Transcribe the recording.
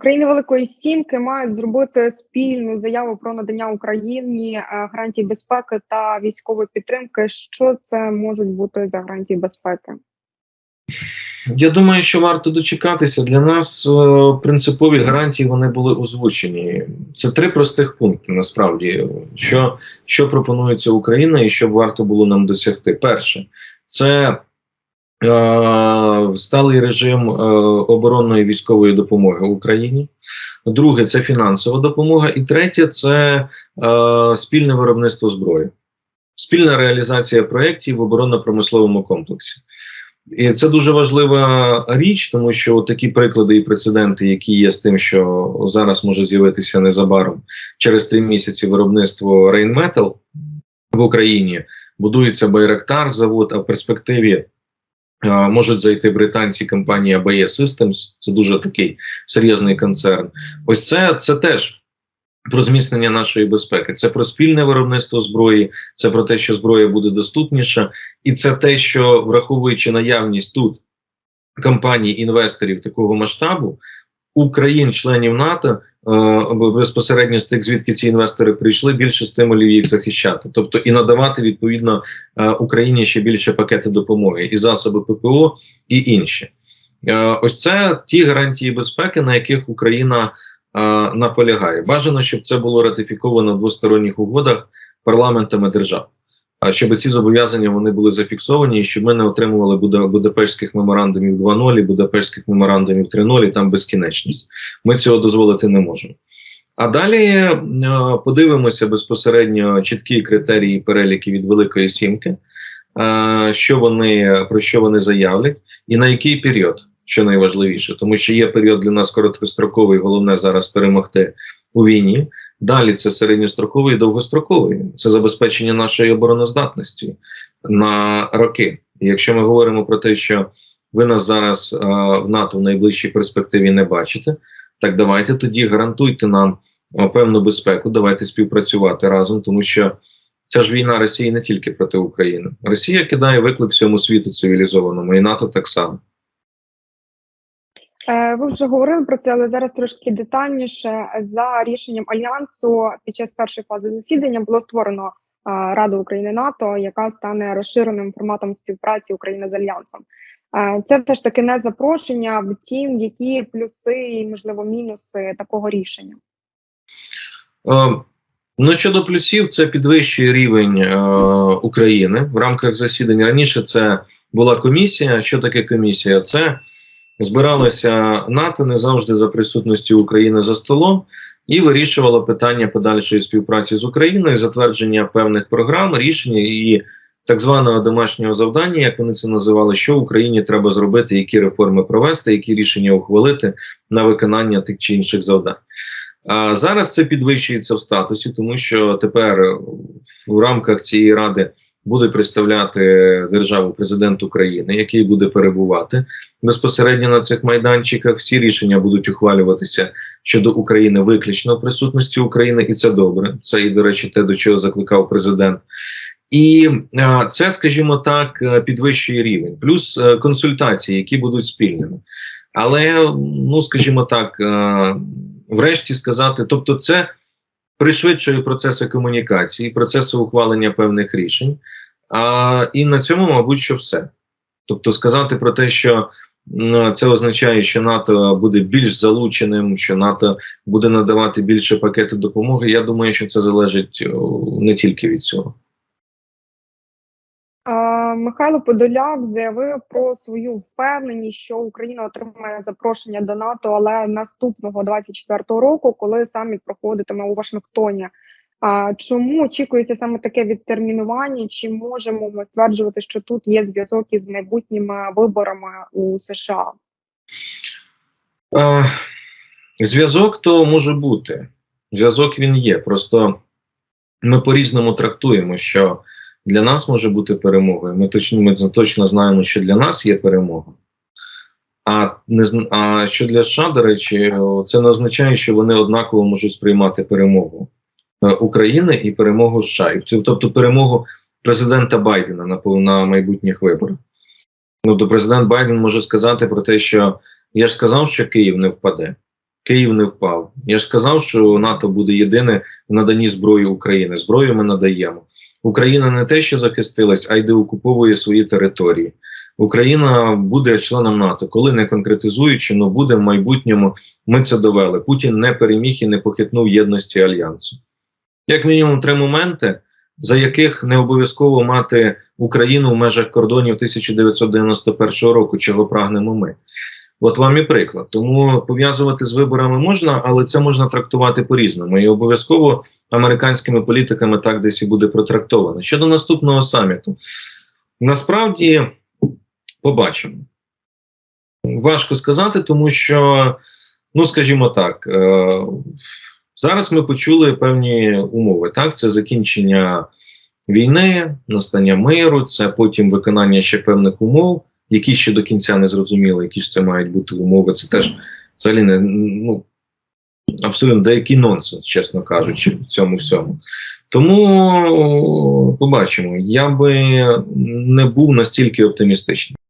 Країни Великої Сімки мають зробити спільну заяву про надання Україні е, гарантій безпеки та військової підтримки. Що це можуть бути за гарантії безпеки? Я думаю, що варто дочекатися. Для нас е, принципові гарантії вони були озвучені. Це три простих пункти. Насправді, що, що пропонується Україна, і що варто було нам досягти. Перше, це сталий режим е, оборонної військової допомоги Україні. Друге, це фінансова допомога. І третє це е, спільне виробництво зброї, спільна реалізація проєктів в оборонно-промисловому комплексі. І це дуже важлива річ, тому що такі приклади і прецеденти, які є з тим, що зараз може з'явитися незабаром через три місяці виробництво Rheinmetall в Україні, будується Байрактар завод, а в перспективі можуть зайти британці компанія BAE Systems, це дуже такий серйозний концерн. Ось це, це теж. Про зміцнення нашої безпеки це про спільне виробництво зброї, це про те, що зброя буде доступніша, і це те, що враховуючи наявність тут компаній інвесторів такого масштабу, у країн-членів НАТО е, безпосередньо з тих, звідки ці інвестори прийшли, більше стимулів їх захищати, тобто і надавати відповідно е, Україні ще більше пакети допомоги, і засоби ППО, і інші. Е, ось це ті гарантії безпеки, на яких Україна наполягає. Бажано, щоб це було ратифіковано в двосторонніх угодах парламентами держав. Щоб ці зобов'язання вони були зафіксовані, і щоб ми не отримували Буда- Будапештських меморандумів 2.0, і Будапештських меморандумів 3.0, там безкінечність. Ми цього дозволити не можемо. А далі е, подивимося безпосередньо чіткі критерії переліки від Великої Сімки, е, що вони про що вони заявлять, і на який період, що найважливіше, тому що є період для нас короткостроковий, головне зараз перемогти у війні. Далі це середньостроковий і довгостроковий. Це забезпечення нашої обороноздатності на роки. І якщо ми говоримо про те, що ви нас зараз е, в НАТО в найближчій перспективі не бачите, так давайте тоді гарантуйте нам е, певну безпеку. Давайте співпрацювати разом, тому що ця ж війна Росії не тільки проти України. Росія кидає виклик всьому світу цивілізованому, і НАТО так само. Е, Ви вже говорили про це, але зараз трошки детальніше. За рішенням альянсу під час першої фази засідання було створено е, Раду України НАТО, яка стане розширеним форматом співпраці України з альянсом. Е, Це все ж таки не запрошення. Втім, які плюси і можливо мінуси такого рішення. Е, Ну, щодо плюсів, це підвищує рівень е, України в рамках засідань. Раніше це була комісія. Що таке комісія? Це збиралося НАТО не завжди за присутності України за столом і вирішувало питання подальшої співпраці з Україною, затвердження певних програм, рішень і так званого домашнього завдання, як вони це називали, що Україні треба зробити, які реформи провести, які рішення ухвалити на виконання тих чи інших завдань. А зараз це підвищується в статусі, тому що тепер в рамках цієї ради буде представляти державу президент України, який буде перебувати безпосередньо на цих майданчиках. Всі рішення будуть ухвалюватися щодо України виключно присутності України, і це добре. Це і до речі, те, до чого закликав президент. І а, це, скажімо так, е, підвищує рівень, плюс е, консультації, які будуть спільними. Але ну скажімо так, е, врешті сказати, тобто, це пришвидшує процеси комунікації, процеси ухвалення певних рішень. А, І на цьому, мабуть, що все. Тобто, сказати про те, що це означає, що НАТО буде більш залученим, що НАТО буде надавати більше пакети допомоги. Я думаю, що це залежить не тільки від цього. Михайло Подоляк заявив про свою впевненість, що Україна отримає запрошення до НАТО, але наступного 24-го року, коли саміт проходитиме у Вашингтоні. А чому очікується саме таке відтермінування? Чи можемо ми стверджувати, що тут є зв'язок із майбутніми виборами у США? Зв'язок то може бути. Зв'язок він є. Просто ми по-різному трактуємо, що для нас може бути перемогою. Ми точно, ми точно знаємо, що для нас є перемога. А, не, а що для США, до речі, це не означає, що вони однаково можуть сприймати перемогу е, України і перемогу США. Тобто перемогу президента Байдена на, на майбутніх виборах. Тобто президент Байден може сказати про те, що я ж сказав, що Київ не впаде. Київ не впав. Я ж сказав, що НАТО буде єдине в наданні зброї України. Зброю ми надаємо. Україна не те, що захистилась, а й деокуповує свої території. Україна буде членом НАТО, коли не конкретизуючи, але буде в майбутньому. Ми це довели. Путін не переміг і не похитнув єдності альянсу. Як мінімум, три моменти, за яких не обов'язково мати Україну в межах кордонів 1991 року, чого прагнемо ми. От вам і приклад. Тому пов'язувати з виборами можна, але це можна трактувати по-різному. І обов'язково американськими політиками так десь і буде протрактовано. Щодо наступного саміту, насправді побачимо. Важко сказати, тому що, ну скажімо так, е, зараз ми почули певні умови. Так, це закінчення війни, настання миру, це потім виконання ще певних умов, які ще до кінця не зрозуміли, які ж це мають бути умови. Це теж взагалі не ну абсолютно деякий нонсенс, чесно кажучи, в цьому всьому. Тому побачимо. Я би не був настільки оптимістичним.